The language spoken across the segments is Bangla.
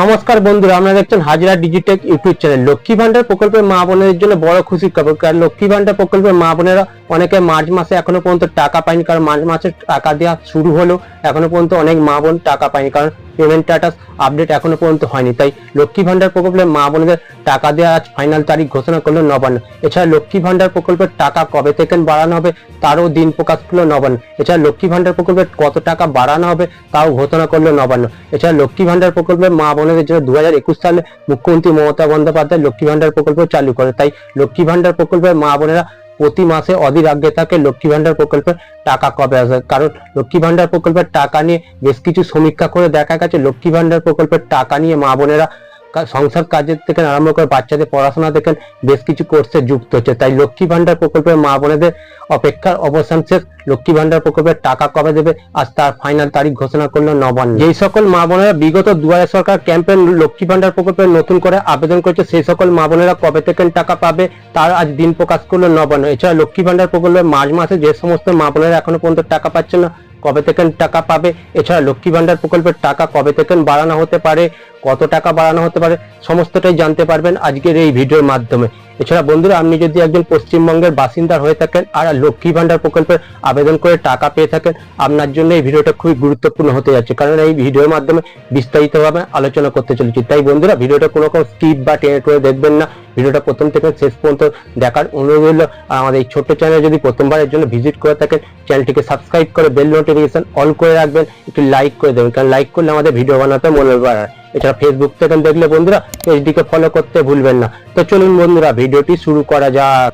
নমস্কার বন্ধুরা, আপনারা দেখছেন Hazra Digitech YouTube channel Lakshmi Bhandar প্রকল্পের মা বোনের জন্য বড় খুশির খবর। কারণ লক্ষ্মী ভান্ডার প্রকল্পের মা বোনেরা অনেকে মার্চ মাসে এখনও পর্যন্ত টাকা পায়নি, কারণ মার্চ মাসে টাকা দেওয়া শুরু হলো, এখনও পর্যন্ত অনেক মা বোন টাকা পায়নি, কারণ পেমেন্ট স্ট্যাটাস আপডেট এখনও পর্যন্ত হয়নি। তাই লক্ষ্মী ভান্ডার প্রকল্পে মা বোনদের টাকা দেওয়া আজ ফাইনাল তারিখ ঘোষণা করল নবান্ন। এছাড়া লক্ষ্মী ভান্ডার প্রকল্পের টাকা কবে থেকে বাড়ানো হবে তারও দিন প্রকাশ করল নবান্ন। এছাড়া লক্ষ্মী ভান্ডার প্রকল্পে কত টাকা বাড়ানো হবে তাও ঘোষণা করল নবান্ন। এছাড়া লক্ষ্মী ভান্ডার প্রকল্পে মা বোনদের জন্য দু হাজার একুশ সালে মুখ্যমন্ত্রী মমতা বন্দ্যোপাধ্যায় লক্ষ্মী ভান্ডার প্রকল্প চালু করে। তাই লক্ষ্মী ভান্ডার প্রকল্পের মা বোনেরা প্রতি মাসে অধীর আগে থাকে লক্ষ্মী ভান্ডার প্রকল্পের টাকা কবে আসবে? কারণ লক্ষ্মী ভান্ডার প্রকল্পের টাকা নিয়ে বেশ কিছু সমীক্ষা করে দেখা গেছে, লক্ষ্মী ভান্ডার প্রকল্পের টাকা নিয়ে মা বোনেরা সংসার কাজের থেকে আরম্ভ করে বাচ্চাদের পড়াশোনা থেকে বেশ কিছু কোর্সে যুক্ত হচ্ছে। তাই লক্ষ্মী ভান্ডার প্রকল্পের মা বোনেদের অপেক্ষার অবসান শেষ। লক্ষ্মী ভান্ডার প্রকল্পের টাকা কবে দেবে? আজ তার ফাইনাল তারিখ ঘোষণা করল নবান্ন। যেই সকল মা বোনেরা বিগত দুয়ারে সরকার ক্যাম্পেন লক্ষ্মী ভান্ডার প্রকল্পে নতুন করে আবেদন করেছে, সেই সকল মা বোনেরা কবে থেকে টাকা পাবে তার আজ দিন প্রকাশ করল নবান্ন। এছাড়া লক্ষ্মী ভান্ডার প্রকল্পে মার্চ মাসে যে সমস্ত মা বোনেরা এখনও পর্যন্ত টাকা পাচ্ছে না, কবে থেকে টাকা পাবে? এছাড়া লক্ষ্মী ভান্ডার প্রকল্পের টাকা কবে থেকে বাড়ানো হতে পারে? কত টাকা বাড়ানো হতে পারে সমস্তটাই জানতে পারবেন আজকের এই ভিডিওর মাধ্যমে। এছাড়া বন্ধুরা, আপনি যদি একজন পশ্চিমবঙ্গের বাসিন্দা হয়ে থাকেন আর লক্ষ্মী ভান্ডার প্রকল্পের আবেদন করে টাকা পেয়ে থাকেন, আপনার জন্য এই ভিডিওটা খুবই গুরুত্বপূর্ণ হতে যাচ্ছে। কারণ এই ভিডিওর মাধ্যমে বিস্তারিতভাবে আলোচনা করতে চলেছি। তাই বন্ধুরা, ভিডিওটা কোনো রকম স্কিপ বা টেনে টুনে দেখবেন না। ভিডিওটা প্রথম থেকে শেষ পর্যন্ত দেখার অনুরোধ রইল। আর আমাদের এই ছোট্ট চ্যানেল যদি প্রথমবারের জন্য ভিজিট করে থাকেন, চ্যানেলটিকে সাবস্ক্রাইব করে বেল নোটিফিকেশন অল করে রাখবেন। একটু লাইক করে দেবেন। কারণ লাইক করলে আমাদের ভিডিও বানাতে মনে বাড়ায়। এছাড়া ফেসবুক থেকে দেখলে বন্ধুরা পেজটিকে ফলো করতে ভুলবেন না। তো চলুন বন্ধুরা, ভিডিওটি শুরু করা যাক।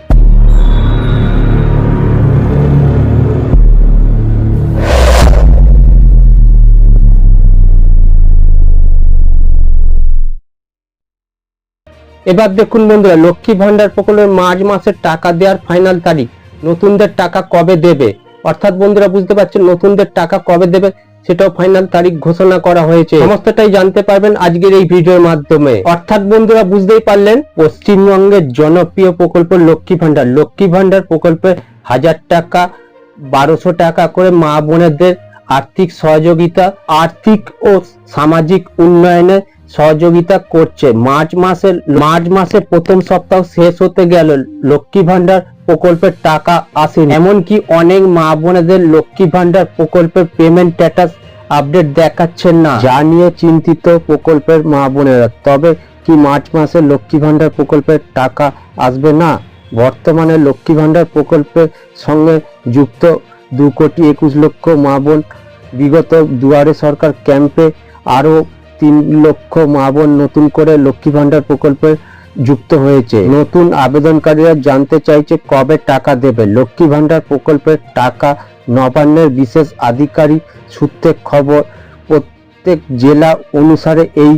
এবার দেখুন বন্ধুরা, লক্ষ্মী ভান্ডার প্রকল্পের মার্চ মাসের টাকা দেওয়ার ফাইনাল তারিখ। নতুনদের টাকা কবে দেবে? অর্থাৎ বন্ধুরা বুঝতে পারছেন, নতুনদের টাকা কবে দেবে? সেটাও ফাইনাল তারিখ ঘোষণা করা হয়েছে। সমস্তটাই জানতে পারবেন আজকের এই ভিডিওর মাধ্যমে। অর্থাৎ বন্ধুরা, বুঝতেই পারলেন, পশ্চিমবঙ্গের জনপ্রিয় প্রকল্প লক্ষ্মী ভান্ডার লক্ষ্মী ভান্ডার প্রকল্পে হাজার টাকা, বারোশো টাকা করে মা বোনেদের আর্থিক সহযোগিতা, আর্থিক ও সামাজিক উন্নয়নে সহযোগিতা করছে। মার্চ মাসের মার্চ মাসের প্রথম সপ্তাহ শেষ হতে গেল। লক্ষ্মী ভান্ডার প্রকল্পের টাকা আসেনি। এমনকি অনেক মা বোনেদের লক্ষ্মী ভান্ডার প্রকল্পের পেমেন্ট স্ট্যাটাস আপডেট দেখাচ্ছেন না। যা নিয়ে চিন্তিত প্রকল্পের মা বোনেরা। তবে কি মার্চ মাসে লক্ষ্মী ভান্ডার প্রকল্পের টাকা আসবে না? বর্তমানে লক্ষ্মী ভান্ডার প্রকল্পের সঙ্গে যুক্ত দু কোটি একুশ লক্ষ মা বোন। বিগত দুয়ারে সরকার ক্যাম্পে আরও তিন লক্ষ মা বোন নতুন করে লক্ষ্মী ভান্ডার প্রকল্পে যুক্ত হয়েছে। নতুন আবেদনকারীরা জানতে চাইছে কবে টাকা দেবে। লক্ষ্মী ভান্ডার প্রকল্পের টাকা নবান্নের বিশেষ আধিকারিক সূত্রে খবর, প্রত্যেক জেলা অনুসারে এই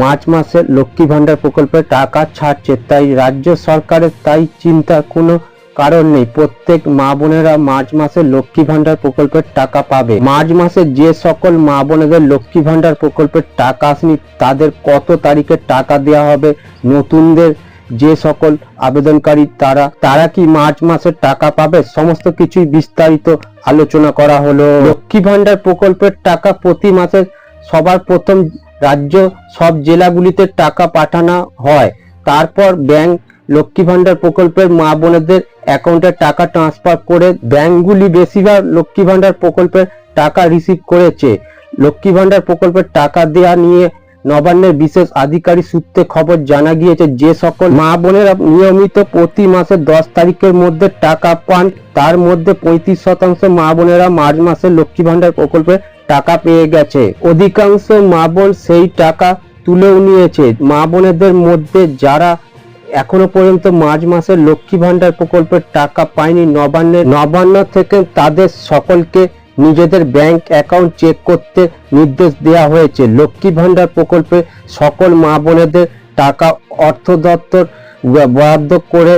মার্চ মাসে লক্ষ্মী ভান্ডার প্রকল্পে টাকা ছাড়ছে। তাই রাজ্য সরকারের তাই চিন্তার কোনো কারণ নেই। প্রত্যেক মা বোনেরা মার্চ মাসে লক্ষ্মী ভান্ডার প্রকল্পের টাকা পাবে। মার্চ মাসে যে সকল মা বোনেদের লক্ষ্মী ভান্ডার প্রকল্পের টাকা আসেনি, তাদের কত তারিখে টাকা দেওয়া হবে? নতুনদের যে সকল আবেদনকারী, তারা তারা কি মার্চ মাসে টাকা পাবে? সমস্ত কিছুই বিস্তারিত আলোচনা করা হলো। লক্ষ্মী ভান্ডার প্রকল্পের টাকা প্রতি মাসে সবার প্রথম রাজ্য সব জেলাগুলিতে টাকা পাঠানো হয়। তারপর ব্যাংক লক্ষ্মী ভান্ডার প্রকল্পের মা বোনেদের অ্যাকাউন্টে টাকা ট্রান্সফার করে ব্যাংকগুলি বেশিরভাগ লক্ষ্মী ভান্ডার প্রকল্পের টাকা রিসিভ করেছে। লক্ষ্মী ভান্ডার প্রকল্পের টাকা দেওয়া নিয়ে নবান্নের বিশেষ আধিকারিক সূত্রে খবর জানা গিয়েছে, যে সকল মা বোনেরা নিয়মিত প্রতি মাসে দশ তারিখের মধ্যে টাকা পান, তার মধ্যে পঁয়ত্রিশ শতাংশ মা বোনেরা মার্চ মাসে লক্ষ্মী ভান্ডার প্রকল্পে টাকা পেয়ে গেছে। অধিকাংশ মা বোন সেই টাকা তুলেও নিয়েছে। মা বোনেদের মধ্যে যারা এখনও পর্যন্ত মার্চ মাসে লক্ষ্মী ভান্ডার প্রকল্পের টাকা পায়নি নবান্নের, নবান্ন থেকে তাদের সকলকে নিজেদের ব্যাংক অ্যাকাউন্ট চেক করতে নির্দেশ দেওয়া হয়েছে। লক্ষ্মী ভান্ডার প্রকল্পে সকল মা বোনেদের টাকা অর্থ দপ্তর বরাদ্দ করে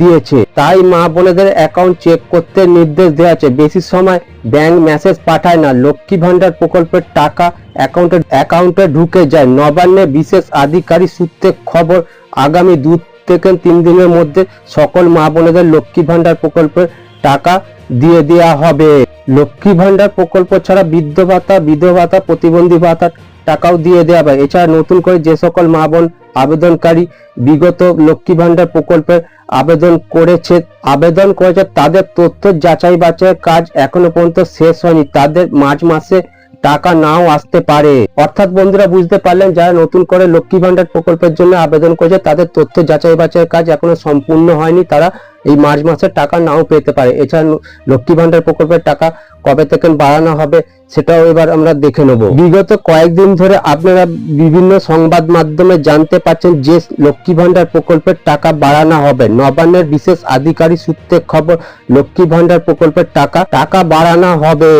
দিয়েছে। তাই মা বোনেদের অ্যাকাউন্ট চেক করতে নির্দেশ দেওয়া আছে বেশি সময় ব্যাংক মেসেজ পাঠায় না। লক্ষ্মী ভান্ডার প্রকল্পের টাকা অ্যাকাউন্টে অ্যাকাউন্টে ঢুকে যায়। নবান্নে বিশেষ আধিকারিক সূত্রে খবর, আগামী দু থেকে তিন দিনের মধ্যে সকল মা বোনেদের লক্ষ্মী ভান্ডার প্রকল্পের টাকা দিয়ে দেওয়া হবে। লক্ষ্মী ভান্ডার প্রকল্প ছাড়া বৃদ্ধ ভাতা, বিধবা ভাতা, প্রতিবন্ধী ভাতা টাকাও দিয়ে দেওয়া হবে। এছাড়া নতুন করে যে সকল মা বোন আবেদনকারী বিগত লক্ষ্মী ভান্ডার প্রকল্পে আবেদন করেছে আবেদন করেছে, তাদের তথ্য যাচাই বাছাইয়ের কাজ এখনও পর্যন্ত শেষ হয়নি। তাদের মার্চ মাসে টাকা নাও আসতে পারে। অর্থাৎ বন্ধুরা বুঝতে পারলেন, যারা নতুন করে লক্ষ্মী ভান্ডার প্রকল্পের জন্য আবেদন করেছে, তাদের তথ্য যাচাই বাছাইয়ের কাজ এখনও সম্পূর্ণ হয়নি। তারা এই মার্চ মাসের টাকা নাও পেতে পারে। এছাড়া লক্ষ্মী ভান্ডার প্রকল্পের টাকা কবে থেকে বাড়ানো হবে, সেটাও এবার আমরা দেখে নেব। বিগত কয়েকদিন ধরে আপনারা বিভিন্ন সংবাদ মাধ্যমে জানতে পাচ্ছেন যে লক্ষ্মী ভান্ডার প্রকল্পের টাকা বাড়ানো হবে। নবান্নের বিশেষ আধিকারিক সূত্রে খবর, লক্ষ্মী ভান্ডার প্রকল্পের টাকা টাকা বাড়ানো হবে।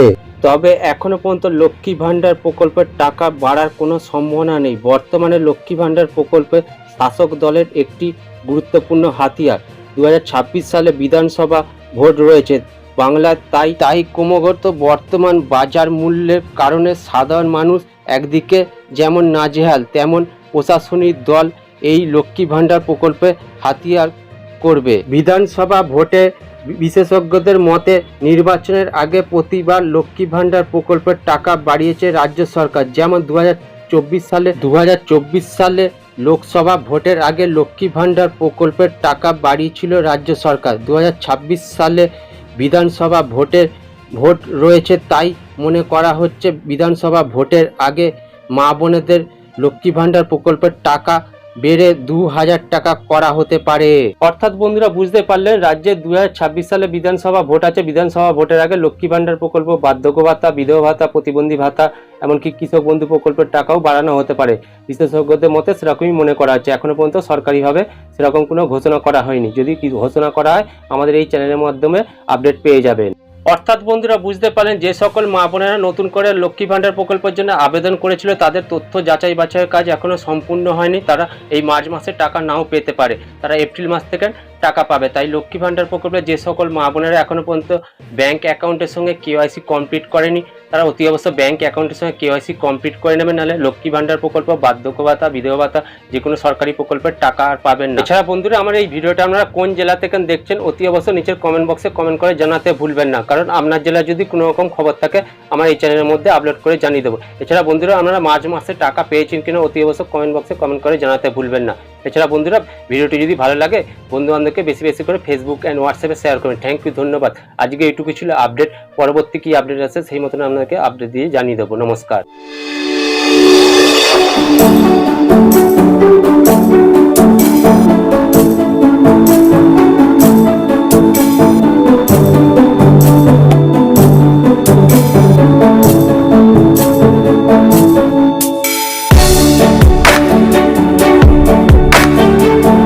তবে এখনও পর্যন্ত লক্ষ্মী ভান্ডার প্রকল্পের টাকা বাড়ার কোনো সম্ভাবনা নেই। বর্তমানে লক্ষ্মী ভান্ডার প্রকল্পে শাসক দলের একটি গুরুত্বপূর্ণ হাতিয়ার। দু হাজার ছাব্বিশ সালে বিধানসভা ভোট রয়েছে বাংলার তাই তাই ক্রমাগত বর্তমান বাজার মূল্যের কারণে সাধারণ মানুষ একদিকে যেমন নাজেহাল, তেমন প্রশাসনিক দল এই লক্ষ্মী ভান্ডার প্রকল্পে হাতিয়ার করবে। বিধানসভা ভোটে বিশেষজ্ঞদের মতে, নির্বাচনের আগে প্রতিবার লক্ষ্মী ভান্ডার প্রকল্পের টাকা বাড়িয়েছে রাজ্য সরকার। যেমন দু হাজার চব্বিশ সালে দু হাজার চব্বিশ সালে লোকসভা ভোটের আগে লক্ষ্মী ভাণ্ডার প্রকল্পের টাকা বাড়িয়েছিল রাজ্য সরকার। দু হাজার ছাব্বিশ সালে বিধানসভা ভোটের ভোট রয়েছে, তাই মনে করা হচ্ছে বিধানসভা ভোটের আগে মা বোনেদের লক্ষ্মী ভান্ডার প্রকল্পের টাকা বেড়ে দু হাজার টাকা করা হতে পারে। অর্থাৎ বন্ধুরা বুঝতে পারলেন, রাজ্যে দু হাজার ছাব্বিশ সালে বিধানসভা ভোট আছে। বিধানসভা ভোটের আগে লক্ষ্মী ভান্ডার প্রকল্প, বার্ধক্য ভাতা, বিধবা ভাতা, প্রতিবন্ধী ভাতা, এমনকি কৃষক বন্ধু প্রকল্পের টাকাও বাড়ানো হতে পারে। বিশেষজ্ঞদের মতে সেরকমই মনে করা হচ্ছে। এখনও পর্যন্ত সরকারিভাবে সেরকম কোনো ঘোষণা করা হয়নি। যদি ঘোষণা করা হয়, আমাদের এই চ্যানেলের মাধ্যমে আপডেট পেয়ে যাবেন। অর্থাৎ বন্ধুরা বুঝতে পারলেন যে সকল মা বোনেরা নতুন করে লক্ষ্মী ভান্ডার প্রকল্পের জন্য আবেদন করেছিল, তাদের তথ্য যাচাই বাছাইয়ের কাজ এখনও সম্পূর্ণ হয়নি। তারা এই মার্চ মাসে টাকা নাও পেতে পারে। তারা এপ্রিল মাস থেকে টাকা পাবে। তাই লক্ষ্মী ভান্ডার প্রকল্পে যে সকল মা বোনেরা এখনও পর্যন্ত ব্যাঙ্ক অ্যাকাউন্টের সঙ্গে কেওয়াইসি কমপ্লিট করেনি, তারা অতি অবশ্য ব্যাঙ্ক অ্যাকাউন্টের সঙ্গে কেওয়াইসি কমপ্লিট করে নেবে। নাহলে লক্ষ্মী ভান্ডার প্রকল্প বার্ধক্য ভাতা বিধবা ভাতা যে কোনো সরকারি প্রকল্পের টাকা আর পাবেন না। এছাড়া বন্ধুরা, আমার এই ভিডিওটা আপনারা কোন জেলা থেকে দেখছেন, অতি অবশ্য নিচের কমেন্ট বক্সে কমেন্ট করে জানাতে ভুলবেন না। কারণ আপনার জেলায় যদি কোনো রকম খবর থাকে, আমার এই চ্যানেলের মধ্যে আপলোড করে জানিয়ে দেবো। এছাড়া বন্ধুরা, আপনারা মার্চ মাসে টাকা পেয়েছেন কিনা অতি অবশ্য কমেন্ট বক্সে কমেন্ট করে জানাতে ভুলবেন না। এছাড়া বন্ধুরা, ভিডিওটি যদি ভালো লাগে, বন্ধুবান্ধবকে বেশি বেশি করে ফেসবুক অ্যান্ড হোয়াটসঅ্যাপে শেয়ার করবেন। থ্যাংক ইউ ধন্যবাদ। আজকে এইটুকু ছিল আপডেট পরবর্তী কী আপডেট আছে, সেই মতন আপনাকে আপডেট দিয়ে জানিয়ে দেবো। নমস্কার।